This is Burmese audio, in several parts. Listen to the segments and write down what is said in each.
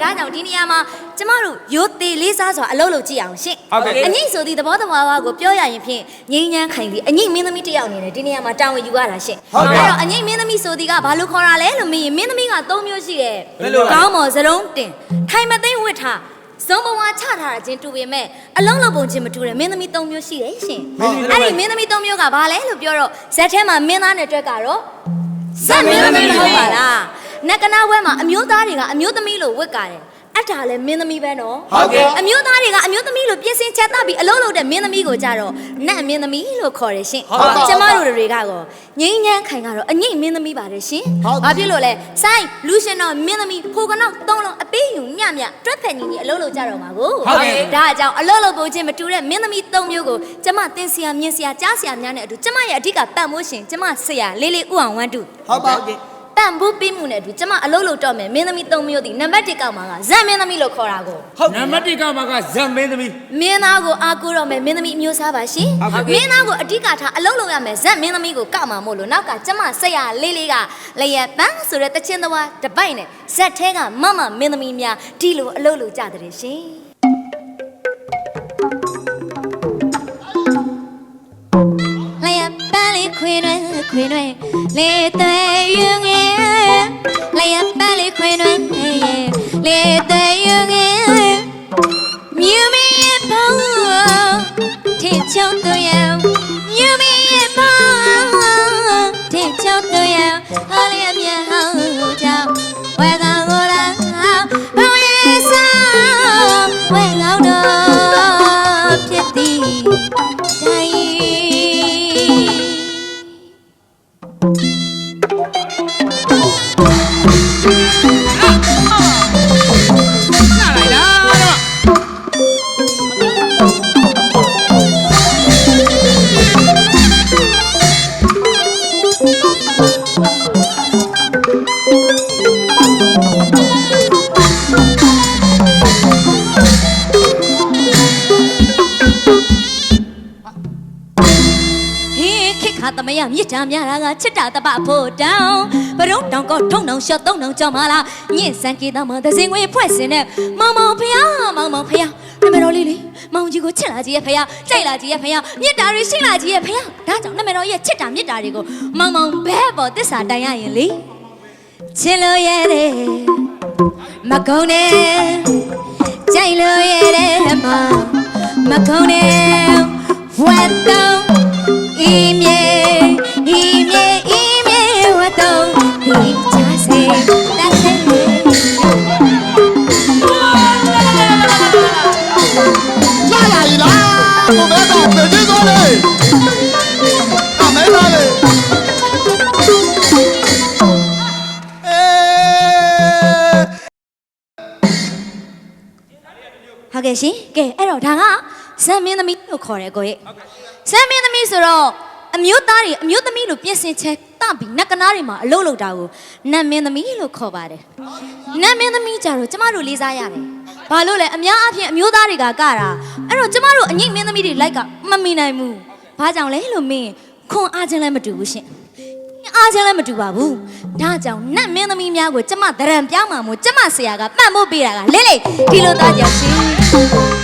ဒါကြောင့်ဒီနေရာမှာကျမတို့ရိုသေလေးစားစွာအလုပ်လုပ်ကြည့်အောင်ရှင့်ဟုတ်ကဲ့အငိမ့်ဆိုသည့်သဘောတဘာဝကိုပြောရရင်ဖြင့်ငိမ့်ညမ်းခိုင်သည်အငိမ့်မင်းသမီးတစ်ယောက်အနေနဲ့ဒီနေရာမှာတာဝန်ယူရတာရှင့်ဟုတ်ကဲ့အဲ့တော့အငိမ့်မင်းသမီးဆိုသည်ကဘာလို့ခေါ်တာလဲလို့မေးရင်မင်းသမီးက၃မျိုးရှိတယ်ဘယ်လိုလဲ ကောင်းမော်စရုံးတင်ထိုင်မသိမ့်ဝစ်ထား ဇုံဘဝချထားတာချင်းတူပေမဲ့အလုံးလုံးပုံချင်းမတူတဲ့မင်းသမီး၃မျိုးရှိတယ်ရှင်အဲ့ဒီမင်းသမီး၃မျိုးကဘာလဲလို့ပြောတော့ဇက်ထဲမှာမင်းသားနဲ့တွက်ကတော့ဇက်မင်းသမီးဟုတ်ပါလားနက်ကနာဝဲမှာအမျိုးသားတွေကအမျိုးသမီးလို့ဝတ်ကြတယ် အဲ့ဒါလည်းမင်းသမီးပဲနော်ဟုတ်ကဲ့အမျိုးသားတွေကအမျိုးသမီးလို့ပြင်ဆင်ချက်တပြီးအလုံးလုံးတဲ့မင်းသမီးကိုကြတော့နတ်မင်းသမီးလို့ခေါ်တယ်ရှင်ဟုတ်ပါကျမတို့တွေကတော့ငိမ့်ညမ်းခိုင်ကတော့အငိမ့်မင်းသမီးပါတယ်ရှင်ဟုတ်ဘာဖြစ်လို့လဲစိုင်းလူရှင်တော့မင်းသမီးဖိုကနောက်သုံးလုံးအပေးယူညံ့ညံ့တွက်ဖက်ညီညီအလုံးလုံးကြတော့မှာကိုဟုတ်ကဲ့ဒါအကြောင်းအလုံးလုံးပုံချင်းမတူတဲ့မင်းသမီး၃မျိုးကိုကျမတင်ဆရာမြင်ဆရာကြားဆရာများနဲ့အတူကျမရဲ့အဓိကပတ်မိုးရှင်ကျမဆရာလေးလေးဥအောင်ဝမ်းတူဟုတ်ပါ ပန့်ဘူးပြီးမှုနဲ့အတူကျမအလုပ်လုပ်တော့မယ်မင်းသမီး၃မျိုးဒီနံပါတ်1ကောက်မှာကဇက်မင်းသမီးလို့ခေါ်တာကိုဟုတ်နံပါတ်1ကမှကဇက်မင်းသမီးမင်းသားကိုအားကိုးတော့မယ်မင်းသမီးအမျိုးစားပါရှင်ဟုတ်ကဲ့မင်းသားကိုအဓိကထားအလုပ်လုပ်ရမယ်ဇက်မင်းသမီးကိုကောက်မှာမို့လို့နောက်ကကျမဆက်ရလေးလေးကလျက်ပန်းဆိုတဲ့တချင်းသဝါတပိုက်နဲ့ဇက်ထဲကမမမင်းသမီးများဒီလိုအလုပ်လုပ်ကြတဲ့ရှင် ခွေတွင်လေသွဲယူငယ်လျက်ပန်းလေးခွေတွင်လေသွဲယူငယ် နား ခစ်ခါသမယမြစ်တာများတာကချစ်တာတပဖို့တောင်းဘရုံတောင်ကောထုံတောင်ရှော့သုံးတောင်ကြောင်းမလားညင့်စံကေသားမသစင်ငွေဖွဲ့စင်တဲ့မောင်မောင်ဖျားမောင်မောင်ဖျားနမတော်လေးလေးမောင်ကြီးကိုချစ်လာကြီးရဲ့ဖျားကြိုက်လာကြီးရဲ့ဖျားမြစ်တာတွေရှိလာကြီးရဲ့ဖျားဒါကြောင့်နမတော်ရဲ့ချစ်တာမြစ်တာတွေကိုမောင်မောင်ဘဲပေါ်တစ္ဆာတိုင်ရရင်လေချစ်လို့ရဲ့တဲ့မကုန်းနဲ့ကြိုက်လို့ရဲ့တဲ့မမကုန်းနဲ့ဝတ်တော့ email ဟုတ်ကဲ့ရှင်ကဲအဲ့တော့ဒါကဇန်မင်းသမီးလို့ခေါ်တယ်ကိုရဲ့ဇန်မင်းသမီးဆိုတော့အမျိုးသားတွေအမျိုးသမီးလို့ပြင်ဆင်ချက်တပြီးနတ်ကနားတွေမှာအလုပ်လုပ်တာကိုနတ်မင်းသမီးလို့ခေါ်ပါတယ်နတ်မင်းသမီးကြတော့ကျမတို့လေးစားရတယ်ဘာလို့လဲအများအားဖြင့်အမျိုးသားတွေကကတာအဲ့တော့ကျမတို့အငိမ့်မင်းသမီးတွေလိုက်ကမမီနိုင်ဘူးဘာကြောင့်လဲလို့မင်းခွန်အားချင်းလည်းမတူဘူးရှင်အားချင်းလည်းမတူပါဘူး။ ဒါကြောင့်နတ်မင်းသမီးများကိုကျမဒရံပြောင်းမှာမို့ကျမဆရာကပန့်ဖို့ပေးတာကလေလေဒီလိုသားကြရှင်။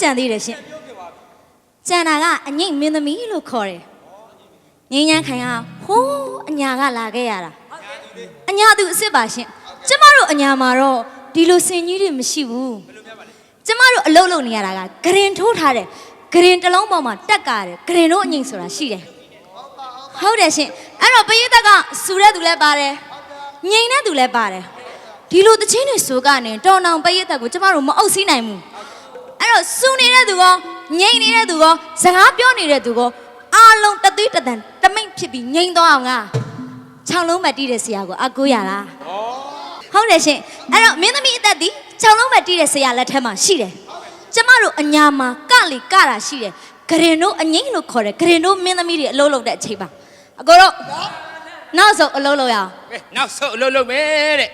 ကြံသေးတယ်ရှင်ကြံတာကအငိမ့်မင်းသမီးလို့ခေါ်တယ်ငင်းညမ်းခိုင်ကဟိုးအညာကလာခဲ့ရတာအညာသူအစ်စ်ပါရှင်ကျမတို့အညာမှာတော့ဒီလိုစင်ကြီးတွေမရှိဘူးကျမတို့အလုပ်လုပ်နေရတာကဂရင်ထိုးထားတယ်ဂရင်တစ်လုံးပေါ်မှာတက်ကားတယ်ဂရင်တို့အငိမ့်ဆိုတာရှိတယ်ဟုတ်တယ်ရှင်အဲ့တော့ပရိသတ်ကစူတဲ့သူလည်းပါတယ်ငိန်တဲ့သူလည်းပါတယ်ဒီလိုတချင်းတွေဆိုကနေတော်နောင်ပရိသတ်ကိုကျမတို့မအုပ်စီးနိုင်ဘူးအဲ့ တော့စူနေတဲ့သူကောငိမ့်နေတဲ့သူကောစကားပြောနေတဲ့သူကောအားလုံးတသွေးတသံတမိတ်ဖြစ်ပြီးငိမ့်သွားအောင်ငါခြောင်လုံးမတီးတဲ့ဆရာကိုအကူရလားဟုတ်တယ်ရှင်အဲ့တော့မင်းသမီးအသက်ဒီခြောင်လုံးမတီးတဲ့ဆရာလက်ထက်မှာရှိတယ်ကျမတို့အညာမှာကလေကတာရှိတယ်ဂရင်တို့အငိမ့်လို့ခေါ်တယ်ဂရင်တို့မင်းသမီးတွေအလုံးလုံးတဲ့အချိန်ပါအကိုတို့နောက်ဆုံးအလုံးလုံးရအောင်ကဲနောက်ဆုံးအလုပ်လုပ်မယ်တဲ့